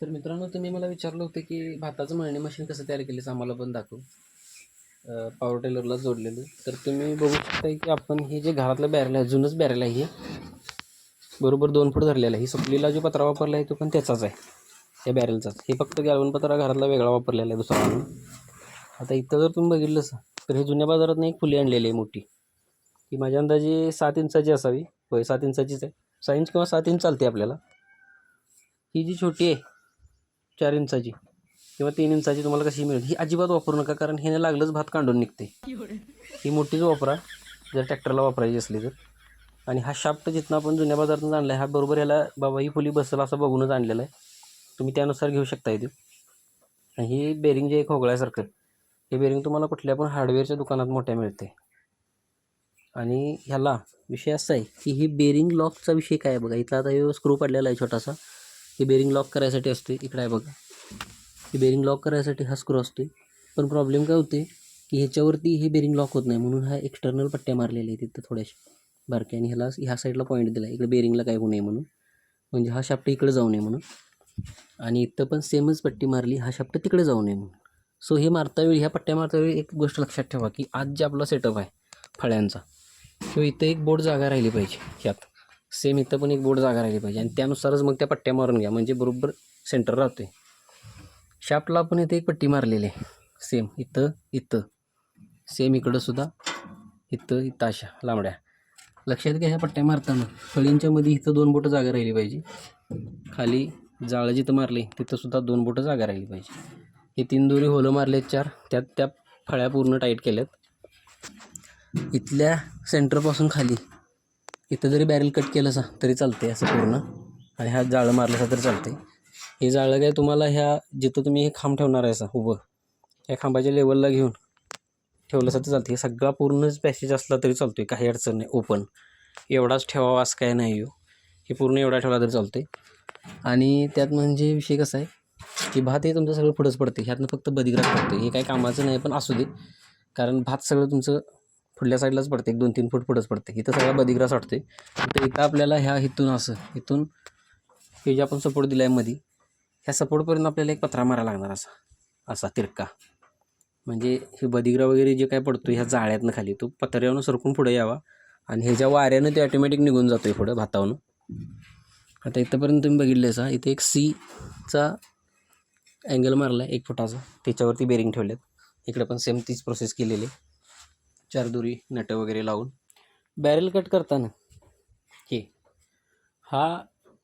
तर मित्रांनो तुम्ही मला विचारलं होतं की भाताचं मळणी मशीन कसं तयार केलं आम्हाला पण दाखवू. पॉवर टेलरला जोडलेलं. तर तुम्ही बघू शकता की आपण हे जे घरातलं बॅरेल आहे जुनंच बॅरेल आहे हे. बरोबर दोन फूट धरलेलं आहे. ही सपलीला जो पत्रा वापरला आहे तो पण त्याचाच आहे. या बॅरेलचाच. हे फक्त गॅलवन पत्रा घरातला वेगळा वापरलेला आहे दुसरा म्हणून. आता इथं जर तुम्ही बघितलंच तर हे जुन्या बाजारात एक फुली आणलेली आहे मोठी. ती माझ्या अंदाजे सात इंचाची असावी. होय सात इंचाचीच आहे. सहा इंच किंवा सात इंच चालते आपल्याला. ही जी छोटी आहे चार इंचाची किंवा तीन इंचाची तुम्हाला कशी मिळेल? ही अजिबात वापरू नका कारण हिने लागलंच भात काढून निघते. ही मोठीच वापरा जर ट्रॅक्टरला वापरायची असली तर. आणि हा शाफ्ट जिथनं आपण जुन्या बाजारातून आणला आहे हा बरोबर ह्याला बाबा ही फुली बसेल असं बघूनच आणलेला आहे. तुम्ही त्यानुसार घेऊ शकता इथे. आणि ही बेरिंग जे एक खोगळ्यासारखं हे बेरिंग तुम्हाला कुठल्या पण हार्डवेअरच्या दुकानात मोठ्या मिळते. आणि ह्याला विषय असा आहे की ही बेरिंग लॉकचा विषय काय आहे बघा? इथला आता हे स्क्रू पडलेला आहे छोटासा. हे बेरिंग लॉक करायसाठी असते. इकडे आहे बघा. हे बेरिंग लॉक करायसाठी हा स्क्रू असतो. पण प्रॉब्लेम काय होते की ह्याच्यावरती हे बेरिंग लॉक होत नाही. म्हणून हा एक्सटर्नल पट्ट्या मारलेल्या आहेत तिथं थोड्याशा. बारक्या. आणि ह्याला ह्या साईडला पॉईंट दिला इकडे बेरिंगला काय होऊ नये म्हणून. म्हणजे हा शाफ्ट इकडे जाऊ नये म्हणून. आणि इथं पण सेमच पट्टी मारली. हा शाफ्ट तिकडे जाऊ नये म्हणून. सो हे मारता वेळी ह्या पट्ट्या मारता वेळी एक गोष्ट लक्षात ठेवा की आज जे आपला सेटअप आहे फळ्यांचा किंवा इथं एक बोर्ड जागा राहिली पाहिजे ह्यात. सेम इथं पण एक बोट जागा राहिली पाहिजे. आणि त्यानुसारच मग त्या पट्ट्या मारून घ्या. म्हणजे बरोबर सेंटर राहतो आहे शाफ्टला आपण इथे एक पट्टी मारलेली आहे. सेम इथं इथं. सेम इकडंसुद्धा इथं इथं अशा लांबड्या. लक्षात घ्या ह्या पट्ट्या मारताना. फळींच्या मध्ये इथं दोन बोटं जागा राहिली पाहिजे. खाली जाळं जिथं मारले तिथंसुद्धा दोन बोटं जागा राहिली पाहिजे. हे तीन दोरी होलं मारलेत चार. त्यात त्या फळ्या पूर्ण टाईट केल्यात. इथल्या सेंटरपासून खाली. इथं जरी बॅरेल कट केलं असा तरी चालते असं पूर्ण. आणि ह्या जाळं मारलं सा तरी चालते हे जाळं काय तुम्हाला ह्या जिथं तुम्ही हे खांब ठेवणार आहे सा उभं या खांबाच्या लेवलला घेऊन ठेवलं असं तर चालते हे सगळा पूर्णच पॅसेज असला तरी चालतो आहे काही अडचण नाही. ओपन एवढाच ठेवावा असं काय नाही हो हे पूर्ण एवढा ठेवला तरी चालते आणि त्यात म्हणजे विषय कसा आहे की भात हे तुमचं सगळं पुढंच पडते ह्यातनं फक्त बदिग्रास पडते हे काही कामाचं नाही पण असू दे. कारण भात सगळं तुमचं पुढल्या साईडलाच पडते. एक दोन तीन फूट पुढंच पडते. इथं सगळा बदिग्रास वाटते तर इथं आपल्याला ह्या इथून असं इथून हे जे आपण सपोर्ट दिला आहे मध्ये ह्या सपोर्टपर्यंत आपल्याला एक पत्रा मारा लागणार असा. असा तिरका. म्हणजे हे बदिग्रा वगैरे जे काय पडतो ह्या जाळ्यातनं खाली तो पत्र्यावरून सरकून पुढे यावा. आणि ह्याच्या वाऱ्यानं ते ऑटोमॅटिक निघून जातो आहे पुढं भातावरून. आता इथंपर्यंत तुम्ही बघितले असा इथे एक सीचा अँगल मारला आहे एक फुटाचा. त्याच्यावरती बेरिंग ठेवलेत इकडे पण सेम तीच प्रोसेस केलेली आहे. चार दोरी नटं वगैरे लावून. बॅरेल कट करताना हे. हा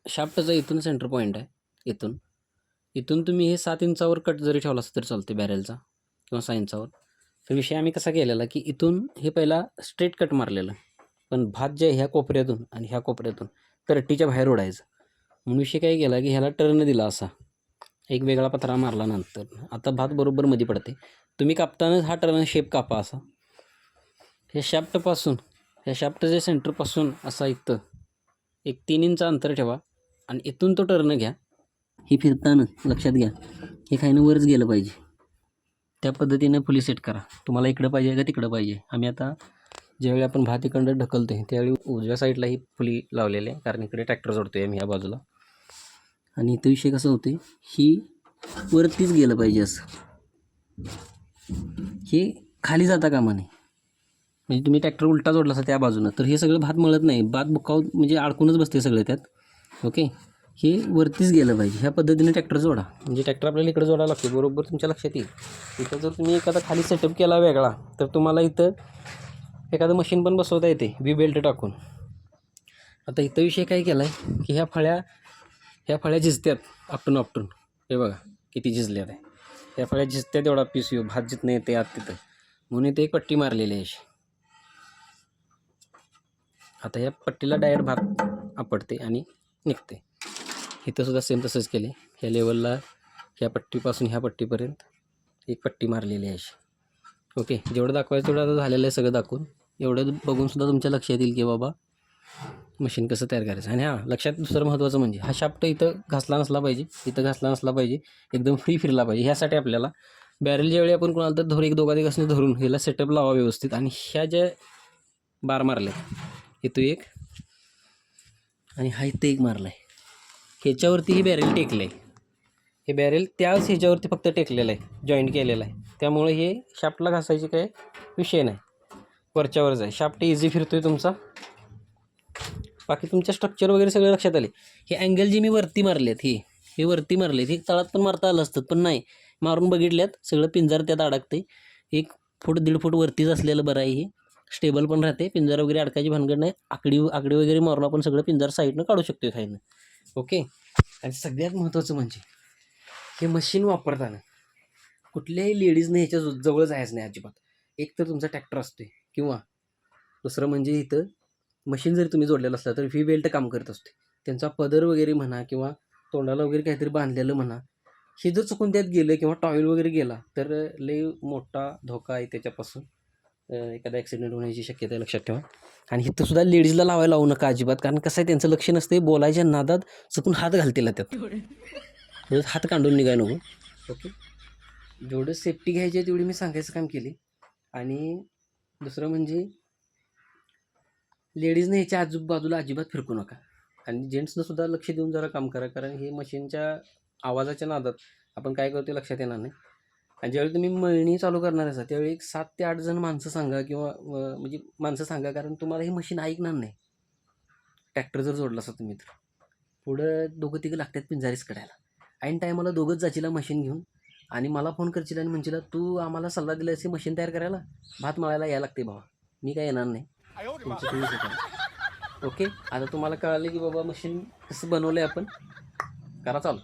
शाफ्टचा इथून सेंटर पॉईंट आहे इथून. इथून तुम्ही हे सात इंचावर कट जरी ठेवला असं तरी चालते बॅरेलचा किंवा सहा इंचावर. तर विषय आम्ही कसा केलेला की इथून हे पहिला स्ट्रेट कट मारलेलं. पण भात जे आहे ह्या कोपऱ्यातून आणि ह्या कोपऱ्यातून तरट्टीच्या बाहेर उडायचं म्हणून विषय काय केला की ह्याला टर्न दिला असा. एक वेगळा पत्रा मारला नंतर. आता भात बरोबर मध्ये पडते. तुम्ही कापतानाच हा टर्न शेप कापा असा. ह्या शॅप्टपासून ह्या शॅप्टच्या सेंटरपासून असा इथं एक तीन इंच अंतर ठेवा आणि इथून तो टर्न घ्या. ही फिरताना लक्षात घ्या हे खायनं वरच गेलं पाहिजे. त्या पद्धतीनं फुली सेट करा. तुम्हाला इकडं पाहिजे का तिकडं पाहिजे? आम्ही आता ज्यावेळी आपण भात इकडं ढकलतो आहे त्यावेळी उजव्या साईडला ही फुली लावलेली आहे कारण इकडे ट्रॅक्टर जोडतो आहे आम्ही ह्या बाजूला. आणि इथं विषय कसं होते ही वरतीच गेलं पाहिजे असं. हे खाली जाता कामा नये. म्हणजे तुम्ही ट्रॅक्टर उलटा जोडला असा त्या बाजूनं तर हे सगळं भात मळत नाही. भात बुकाव म्हणजे अडकूनच बसते सगळे त्यात. ओके हे वरतीच गेलं पाहिजे. ह्या पद्धतीने ट्रॅक्टर जोडा. म्हणजे ट्रॅक्टर आपल्याला इकडे जोडावं लागते. बरोबर तुमच्या लक्षात येईल. इथं जर तुम्ही एखादा खाली सेटअप केला वेगळा तर तुम्हाला इथं एखादं मशीन पण बसवता येते. बी बेल्ट टाकून. आता इथं विषय काय केला आहे की ह्या फळ्या ह्या फळ्या झिजत्यात आपटून आपटून हे बघा किती झिजल्यात. आहे ह्या फळ्या झिजत्यात एवढा पीस येऊ भात जिथनं येते आत तिथं. म्हणून इथे एक पट्टी मारलेली आहे अशी. आता ह्या पट्टीला डायरेक्ट भात आपडते आणि निघते. इथंसुद्धा सेम तसंच केले ह्या लेवलला ह्या पट्टीपासून ह्या पट्टीपर्यंत एक पट्टी मारलेली आहे अशी. ओके जेवढं दाखवायचं तेवढं आता झालेलं आहे सगळं दाखवून. एवढं बघूनसुद्धा तुमच्या लक्षात येईल की बाबा मशीन कसं तयार करायचं. आणि हां लक्षात दुसरं महत्त्वाचं म्हणजे हा शाफ्ट इथं घासला नसला पाहिजे इथं घासला नसला पाहिजे एकदम फ्री फिरला पाहिजे. ह्यासाठी आपल्याला बॅरेल ज्यावेळी आपण कोणाला तर धोर एक दोघा दिवसाने धरून ह्याला सेटअप लावा व्यवस्थित. आणि ह्या ज्या बार मारल्या इथं एक. आणि हा इथं एक मारला आहे ह्याच्यावरती ही बॅरेल टेकलं आहे हे बॅरेल त्याच ह्याच्यावरती फक्त टेकलेलं आहे जॉईंट केलेलं आहे त्यामुळे हे शाफ्टला घासायचे काय विषय नाही. वरच्यावरच आहे. शाफ्ट इझी फिरतो आहे तुमचा. बाकी तुमच्या स्ट्रक्चर वगैरे सगळं लक्षात आले हे अँगल जे मी वरती मारलेत ही हे वरती मारलेत हे तळात पण मारता आलं असतं पण नाही. मारून बघितल्यात सगळं पिंजर त्यात अडकते एक फूट दीड फूट वरतीच असलेलं बरं आहे हे. स्टेबल पण राहते पिंजर वगैरे अडकायची भानगड नाही. आकडी आकडी वगैरे मारून आपण सगळं पिंजर साईडनं काढू शकतो खाईनं ओके आणि सगळ्यात महत्त्वाचं म्हणजे हे मशीन वापरताना कुठल्याही लेडीजने ह्याच्या जवळ जायचं नाही अजिबात. एक तर तुमचा ट्रॅक्टर असतोय किंवा दुसरं म्हणजे इथं मशीन जरी तुम्ही जोडलेलं असलं तर व्ही बेल्ट काम करत असते त्यांचा पदर वगैरे म्हणा किंवा तोंडाला वगैरे काहीतरी बांधलेलं म्हणा हे जर चुकून त्यात गेलं किंवा टॉयल वगैरे गेला तर लई मोठा धोका आहे त्याच्यापासून. एखादा ॲक्सिडेंट होण्याची शक्यता आहे लक्षात ठेवा. आणि इथं सुद्धा लेडीजला लावायला लावू नका अजिबात कारण कसं आहे त्यांचं लक्ष नसते बोलायच्या नादात चुकून हात घालतील त्यात. हात कांडून निघाय नको. ओके? जेवढं सेफ्टी घ्यायची आहे तेवढी मी सांगायचं काम केली आणि दुसरं म्हणजे लेडीजने ह्याच्या आजूबाजूला अजिबात फिरकू नका. आणि जेंट्सनं सुद्धा लक्ष देऊन जरा काम करा कारण हे मशीनच्या आवाजाच्या नादात आपण काय करतो लक्षात येणार नाही. आणि ज्यावेळी तुम्ही मळणी चालू करणार असा त्यावेळी एक सात ते आठ जण माणसं सांगा किंवा म्हणजे माणसं सांगा कारण तुम्हाला हे मशीन ऐकणार नाही. ट्रॅक्टर जर जोडला असा तुम्ही तर. पुढं दोघं तिघं लागतात पिंजारीच कडायला ऐन टायमाला दोघंच जाचीला मशीन घेऊन आणि मला फोन करशील आणि म्हणशील तू आम्हाला सल्ला दिला असे मशीन तयार करायला? भात मळायला यायला लागते भावा मी काय येणार नाही. तुमचं ओके आता तुम्हाला कळालं की बाबा मशीन कसं बनवलं आहे आपण. करा चालू.